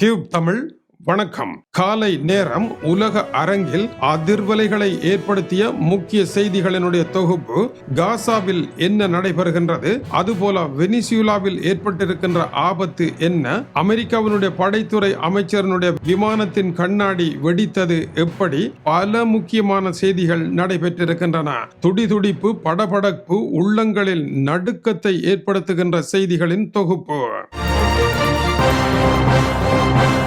Tube Tamil. வணக்கம். காலை நேரம் உலக அரங்கில் அதிர்வலைகளை ஏற்படுத்திய முக்கிய செய்திகளினுடைய தொகுப்பு காசாவில் என்ன நடைபெறுகின்றது? அதுபோல வெனிசுலாவில் ஏற்பட்டிருக்கின்ற ஆபத்து என்ன? அமெரிக்காவினுடைய படைத்துறை அமைச்சரனுடைய விமானத்தின் கண்ணாடி வெடித்தது எப்படி? பல முக்கியமான செய்திகள் நடைபெற்றிருக்கின்றன. துடிதுடிப்பு படபடப்பு உள்ளங்களில் நடுக்கத்தை ஏற்படுத்துகின்ற செய்திகளின் தொகுப்பு. Thank you.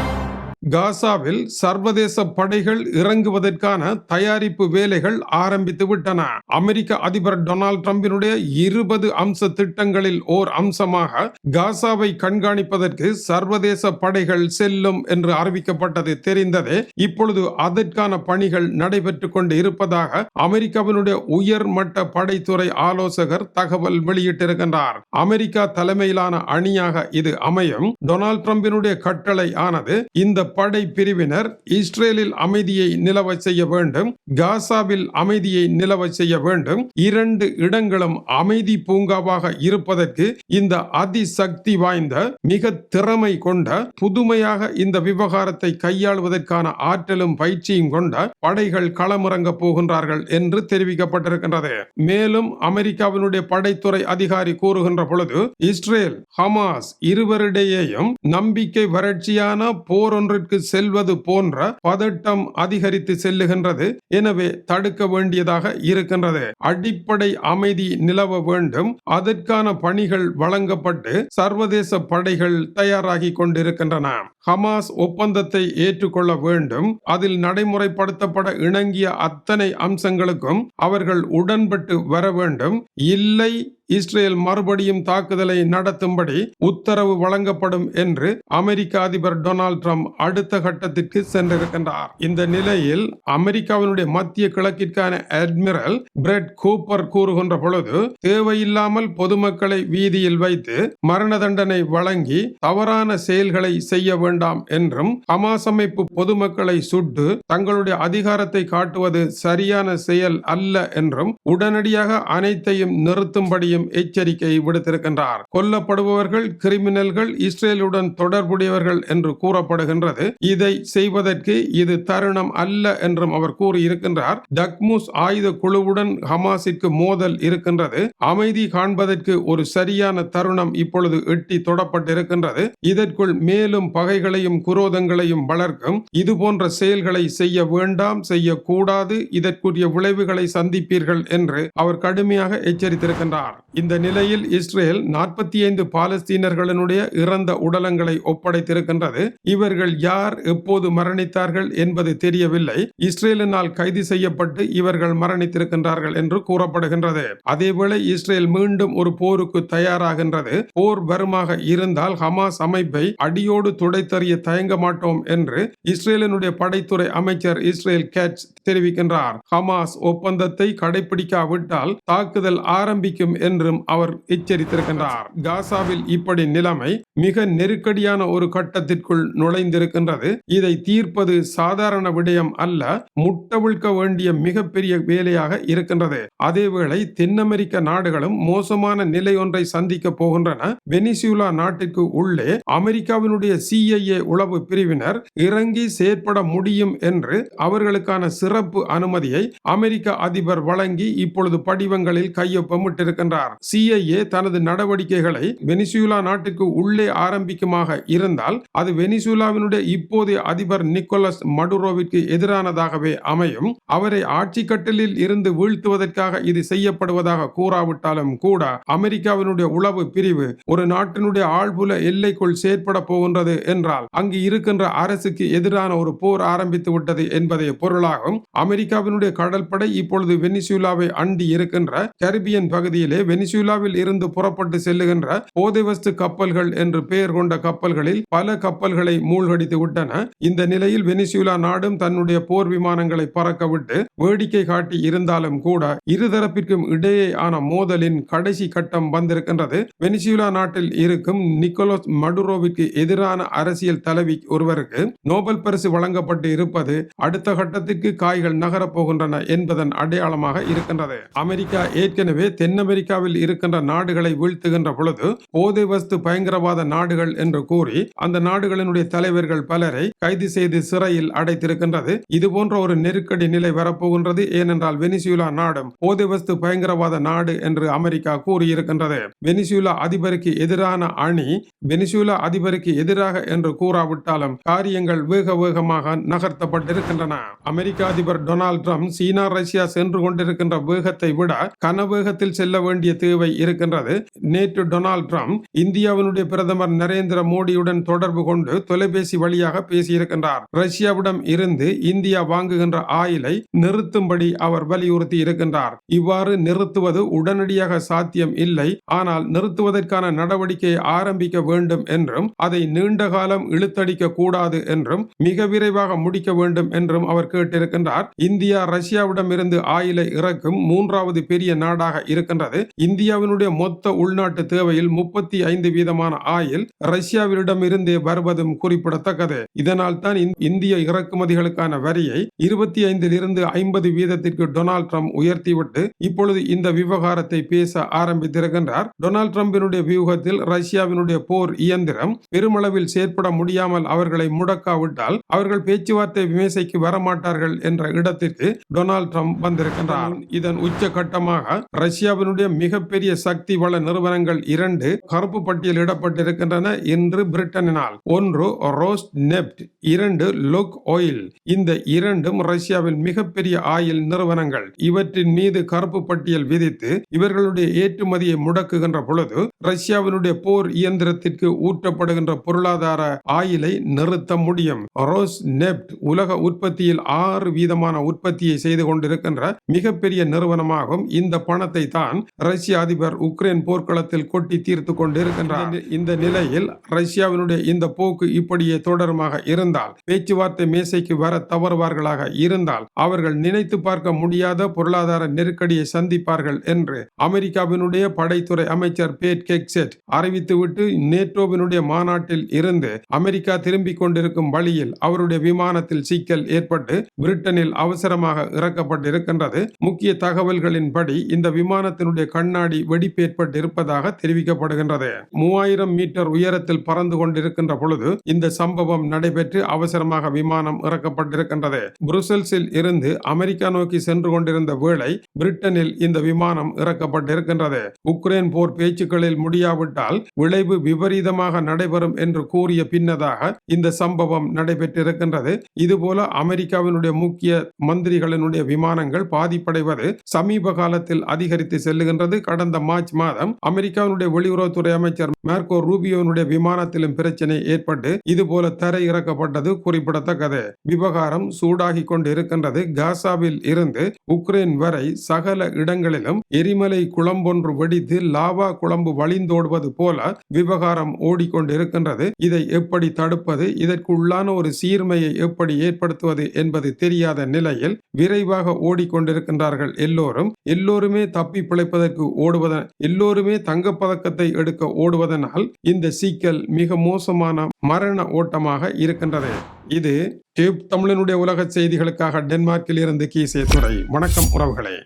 காசாவில் சர்வதேச படைகள் இறங்குவதற்கான தயாரிப்பு வேலைகள் ஆரம்பித்து விட்டன. அமெரிக்க அதிபர் டொனால்ட் டிரம்பினுடைய இருபது அம்ச திட்டங்களில் ஓர் அம்சமாக காசாவை கண்காணிப்பதற்கு சர்வதேச படைகள் செல்லும் என்று அறிவிக்கப்பட்டது தெரிந்ததே. இப்பொழுது அதற்கான பணிகள் நடைபெற்றுக் கொண்டு இருப்பதாக அமெரிக்காவினுடைய உயர் மட்ட படைத்துறை ஆலோசகர் தகவல் வெளியிட்டிருக்கின்றார். அமெரிக்கா தலைமையிலான அணியாக இது அமையும். டொனால்ட் டிரம்பினுடைய கட்டளை ஆனது இந்த படை பிரிவினர் இஸ்ரேலில் அமைதியை நிலவ செய்ய வேண்டும் காசாவில் அமைதியை நிலவ செய்ய வேண்டும். இரண்டு இடங்களும் அமைதி பூங்காவாக இருப்பதற்கு இந்த அதிசக்தி வாய்ந்த மிக திறமை கொண்ட புதுமையாக இந்த விவகாரத்தை கையாளுவதற்கான ஆற்றலும் பயிற்சியும் கொண்ட படைகள் களமிறங்க போகின்றார்கள் என்று தெரிவிக்கப்பட்டிருக்கின்றது. மேலும் அமெரிக்காவினுடைய படைத்துறை அதிகாரி கூறுகின்ற பொழுது இஸ்ரேல் ஹமாஸ் இருவரிடையேயும் நம்பிக்கை வறட்சியான போர் ஒன்றிற்கு செல்வது போன்ற பதட்டம் அதிகரித்து செல்லுகின்றது. எனவே தடுக்க வேண்டியதாக இருக்கின்றது. அடிப்படை அமைதி நிலவ வேண்டும். அதற்கான பணிகள் வழங்கப்பட்டு சர்வதேச படைகள் தயாராகி கொண்டிருக்கின்றன. ஹமாஸ் ஒப்பந்தத்தை ஏற்றுக்கொள்ள வேண்டும். அதில் நடைமுறைப்படுத்தப்பட இணங்கிய அத்தனை அம்சங்களுக்கும் அவர்கள் உடன்பட்டு வர வேண்டும். இல்லை இஸ்ரேல் மறுபடியும் தாக்குதலை நடத்தும்படி உத்தரவு வழங்கப்படும் என்று அமெரிக்க அதிபர் டொனால்ட் ட்ரம்ப் அடுத்த கட்டத்திற்கு சென்றிருக்கின்றார். இந்த நிலையில் அமெரிக்காவினுடைய மத்திய கிழக்கிற்கான அட்மிரல் பிரெட் கூப்பர் கூறுகின்ற பொழுது தேவையில்லாமல் பொதுமக்களை வீதியில் வைத்து மரண தண்டனை வழங்கி தவறான செயல்களை செய்ய வேண்டாம் என்றும் ஹமாஸ் அமைப்பு பொதுமக்களை சுட்டு தங்களுடைய அதிகாரத்தை காட்டுவது சரியான செயல் அல்ல என்றும் உடனடியாக அனைத்தையும் நிறுத்தும்படி செய்யும் எச்சரிக்கை விடுத்திருக்கின்றார். கொல்லப்படுபவர்கள் கிரிமினல்கள் இஸ்ரேலுடன் தொடர்புடையவர்கள் என்று கூறப்படுகின்றது. இதை செய்வதற்கு இது தருணம் அல்ல என்றும் அவர் கூறியிருக்கின்றார். டக்முஸ் ஆயுத குழுவுடன் ஹமாஸிற்கு மோதல் இருக்கின்றது. அமைதி காண்பதற்கு ஒரு சரியான தருணம் இப்பொழுது எட்டி தொடப்பட்டிருக்கின்றது. இதற்குள் மேலும் பகைகளையும் குரோதங்களையும் வளர்க்கும். இது போன்ற செயல்களை செய்ய வேண்டாம் செய்யக்கூடாது. இதற்குரிய விளைவுகளை சந்திப்பீர்கள் என்று அவர் கடுமையாக எச்சரித்திருக்கின்றார். இந்த நிலையில் இஸ்ரேல் நாற்பத்தி ஐந்து பாலஸ்தீனர்களினுடைய இறந்த உடலங்களை ஒப்படைத்திருக்கின்றது. இவர்கள் யார் எப்போது மரணித்தார்கள் என்பது தெரியவில்லை. இஸ்ரேலினால் கைது செய்யப்பட்டு இவர்கள் மரணித்திருக்கின்றார்கள் என்று கூறப்படுகின்றது. அதேவேளை இஸ்ரேல் மீண்டும் ஒரு போருக்கு தயாராகின்றது. போர் வருமாக இருந்தால் ஹமாஸ் அமைப்பை அடியோடு துடைத்தறிய தயங்க மாட்டோம் என்று இஸ்ரேலினுடைய படைத்துறை அமைச்சர் இஸ்ரேல் கேட்ச் தெரிவிக்கின்றார். ஹமாஸ் ஒப்பந்தத்தை கடைபிடிக்காவிட்டால் தாக்குதல் ஆரம்பிக்கும் என்று என்றும் அவர் எச்சரித்திருக்கின்றார். காசாவில் இப்படி நிலைமை மிக நெருக்கடியான ஒரு கட்டத்திற்குள் நுழைந்திருக்கின்றது. இதை தீர்ப்பது சாதாரண விடயம் அல்ல முட்டவிழ்க்க வேண்டிய மிகப்பெரிய வேலையாக இருக்கின்றது. அதேவேளை தென் அமெரிக்க நாடுகளும் மோசமான நிலை ஒன்றை சந்திக்க போகின்றன. வெனிசுலா நாட்டிற்கு உள்ளே அமெரிக்காவினுடைய சிஐஏ உளவு பிரிவினர் இறங்கி செயற்பட முடியும் என்று அவர்களுக்கான சிறப்பு அனுமதியை அமெரிக்க அதிபர் வழங்கி இப்பொழுது படிவங்களில் கையொப்பமிட்டிருக்கின்றார். சிஐஏ தனது நடவடிக்கைகளை வெனிசுலா நாட்டுக்கு உள்ளே ஆரம்பிக்குமாக இருந்தால் அது வெனிசுலாவினுடைய இப்போதைய அதிபர் நிக்கோலஸ் மடுரோவிற்கு எதிரானதாகவே அமையும். அவரை ஆட்சி கட்டலில் இருந்து வீழ்த்துவதற்காக இது செய்யப்படுவதாக கூறாவிட்டாலும் கூட அமெரிக்காவினுடைய உளவு பிரிவு ஒரு நாட்டினுடைய ஆழ்புல எல்லைக்குள் செயற்பட போகின்றது என்றால் அங்கு இருக்கின்ற அரசுக்கு எதிரான ஒரு போர் ஆரம்பித்து விட்டது என்பதை பொருளாகும். அமெரிக்காவினுடைய கடற்படை இப்பொழுது வெனிசுலாவை அண்டி இருக்கின்ற கரிபியன் பகுதியிலே வெனி வெனிசுலாவில் இருந்து புறப்பட்டு செல்லுகின்ற போதைவஸ்து கப்பல்கள் என்று பெயர் கொண்ட கப்பல்களில் பல கப்பல்களை மூழ்கடித்து விட்டன. இந்த நிலையில் வெனிசுலா நாடும் தன்னுடைய போர் விமானங்களை பறக்கவிட்டு வேடிக்கை காட்டி இருந்தாலும் கூட இருதரப்பிற்கும் இடையேயான மோதலின் கடைசி கட்டம் வந்திருக்கின்றது. வெனிசுலா நாட்டில் இருக்கும் நிக்கோலஸ் மடுரோவிற்கு எதிரான அரசியல் தலைவி ஒருவருக்கு நோபல் பரிசு வழங்கப்பட்டு இருப்பது அடுத்த கட்டத்திற்கு காய்கள் நகரப் போகின்றன என்பதன் அடையாளமாக இருக்கின்றது. அமெரிக்கா ஏற்கனவே தென் அமெரிக்காவில் ரஷ்யாவில் இருக்கின்ற நாடுகளை வீழ்த்துகின்ற பொழுது போதை வஸ்து பயங்கரவாத நாடுகள் என்று கூறி அந்த நாடுகளினுடைய தலைவர்கள் பலரை கைது செய்து சிறையில் அடைத்திருக்கின்றது. இது போன்ற ஒரு நெருக்கடி நிலை வரப்போகின்றது. ஏனென்றால் வெனிசுலா நாடும் போதை வஸ்து பயங்கரவாத நாடு என்று அமெரிக்கா கூறியிருக்கின்றது. வெனிசுலா அதிபருக்கு எதிரான அணி வெனிசுலா அதிபருக்கு எதிராக என்று கூறாவிட்டாலும் காரியங்கள் வேக வேகமாக நகர்த்தப்பட்டிருக்கின்றன. அமெரிக்க அதிபர் டொனால்ட் ட்ரம்ப் சீனா ரஷ்யா சென்று கொண்டிருக்கின்ற வேகத்தை விட கனவேகத்தில் செல்ல வேண்டிய தேவை இருக்கின்றது. நேற்று டொனால்ட் ட்ரம்ப் இந்தியாவினுடைய பிரதமர் நரேந்திர மோடியுடன் தொடர்பு கொண்டு தொலைபேசி வழியாக பேசியிருக்கின்றார். ரஷ்யாவிடம் இருந்து இந்தியா வாங்குகின்ற ஆயிலை நிறுத்தும்படி அவர் வலியுறுத்தி இருக்கின்றார். இவ்வாறு நிறுத்துவது உடனடியாக சாத்தியம் இல்லை. ஆனால் நிறுத்துவதற்கான நடவடிக்கையை ஆரம்பிக்க வேண்டும் என்றும் அதை நீண்ட காலம் இழுத்தடிக்க கூடாது என்றும் மிக விரைவாக முடிக்க வேண்டும் என்றும் அவர் கேட்டிருக்கின்றார். இந்தியா ரஷ்யாவிடம் இருந்து ஆயிலை இறக்கும் மூன்றாவது பெரிய நாடாக இருக்கின்றது. இந்தியாவினுடைய மொத்த உள்நாட்டு தேவையில் முப்பத்தி ஐந்து வீதமான ஆயில் ரஷ்யாவிடம் இருந்தே வருவதும் குறிப்பிடத்தக்கது. இதனால் தான் இந்திய இறக்குமதிகளுக்கான வரியை இருபத்தி ஐந்தில் இருந்து ஐம்பது வீதத்திற்கு டொனால்ட் ட்ரம்ப் உயர்த்திவிட்டு இப்பொழுது இந்த விவகாரத்தை பேச ஆரம்பித்திருக்கின்றார். டொனால்ட் ட்ரம்பினுடைய வியூகத்தில் ரஷ்யாவினுடைய போர் இயந்திரம் பெருமளவில் செயற்பட முடியாமல் அவர்களை முடக்காவிட்டால் அவர்கள் பேச்சுவார்த்தை விமேசைக்கு வரமாட்டார்கள் என்ற இடத்திற்கு டொனால்ட் ட்ரம்ப் வந்திருக்கின்றார். இதன் உச்சகட்டமாக ரஷ்யாவினுடைய மிக மிகப்பெரிய சக்தி வள நிறுவனங்கள் இரண்டு கருப்பு பட்டியலிடப்பட்டிருக்கின்றன இன்று பிரிட்டனினால். ஒன்று ரோஸ்ட் நெப்ட் இரண்டு லுக் ஆயில். இந்த இரண்டும் ரஷ்யாவின் மிகப்பெரிய ஆயில் நிறுவனங்கள். இவற்றின் மீது கருப்பு பட்டியல் விதித்து இவர்களுடைய ஏற்றுமதியை முடக்குகின்ற பொழுது ரஷ்யாவினுடைய போர் இயந்திரத்திற்கு ஊட்டப்படுகின்ற பொருளாதார ஆயிலை நிறுத்த முடியும். ரோஸ் நெப்ட் உலக உற்பத்தியில் ஆறு வீதமான உற்பத்தியை செய்து கொண்டிருக்கின்ற மிகப்பெரிய நிறுவனமாகும். இந்த பணத்தை தான் ரஷ்ய ரஷ்ய அதிபர் உக்ரைன் போர்க்களத்தில் கொட்டி தீர்த்து கொண்டிருக்கின்றார். இந்த- நிலையில் ரஷ்யாவினுடைய இந்த போக்கு இப்படியே தொடருமாக இருந்தால் பேச்சுவார்த்தை மேசைக்கு வர தவறுவார்களாக இருந்தால் அவர்கள் நினைத்து பார்க்க முடியாத பொருளாதார நெருக்கடியை சந்திப்பார்கள் என்று அமெரிக்காவினுடைய படைத்துறை அமைச்சர் பேட் கெக்செட் அறிவித்துவிட்டு நேட்டோவினுடைய மாநாட்டில் இருந்து அமெரிக்கா திரும்பிக் கொண்டிருக்கும் வழியில் அவருடைய விமானத்தில் சிக்கல் ஏற்பட்டு பிரிட்டனில் அவசரமாக இறக்கப்பட்டிருக்கின்றது. முக்கிய தகவல்களின்படி இந்த விமானத்தினுடைய கண் கண்ணாடி வெடிப்பு ஏற்பட்டு இருப்பதாக தெரிவிக்கப்படுகின்றது. மூவாயிரம் மீட்டர் உயரத்தில் பறந்து கொண்டிருக்கின்ற பொழுது இந்த சம்பவம் நடைபெற்று அவசரமாக விமானம் இறக்கப்பட்டிருக்கின்றது. புருசல்ஸில் இருந்து அமெரிக்கா நோக்கி சென்று கொண்டிருந்த வேளை பிரிட்டனில் இந்த விமானம் இறக்கப்பட்டிருக்கின்றது. உக்ரைன் போர் பேச்சுக்களில் முடியாவிட்டால் விளைவு விபரீதமாக நடைபெறும் என்று கூறிய பின்னதாக இந்த சம்பவம் நடைபெற்றிருக்கின்றது. இதுபோல அமெரிக்காவினுடைய முக்கிய மந்திரிகளினுடைய விமானங்கள் பாதிப்படைவது சமீப காலத்தில் அதிகரித்து செல்லுகின்றது. கடந்த மார்ச் மாதம் அமெரிக்காவினுடைய வெளியுறவுத்துறை அமைச்சர் மேர்கோ ரூபியோனுடைய விமானத்திலும் பிரச்சனை ஏற்பட்டு இதுபோல தரை இறக்கப்பட்டது குறிப்பிடத்தக்கது. விவகாரம் சூடாகி கொண்டு இருக்கின்றது காசாவில் இருந்து உக்ரைன் வரை சகல இடங்களிலும் எரிமலை குளம்பொன்று வெடித்து லாவா குழம்பு வழிந்தோடுவது போல விவகாரம் ஓடிக்கொண்டிருக்கின்றது. இதை எப்படி தடுப்பது? இதற்குள்ளான ஒரு சீர்மையை எப்படி ஏற்படுத்துவது என்பது தெரியாத நிலையில் விரைவாக ஓடிக்கொண்டிருக்கின்றார்கள் எல்லோரும். எல்லோருமே தப்பி பிழைப்பதற்கு ஓடுவதன் எல்லோருமே தங்கப்பதக்கத்தை எடுக்க ஓடுவதனால் இந்த சீக்கல் மிக மோசமான மரண ஓட்டமாக இருக்கின்றது. இது டியூப் தமிழனுடைய உலக செய்திகளுக்காக டென்மார்க்கில் இருந்து கீசே துறை வணக்கம் உறவுகளே.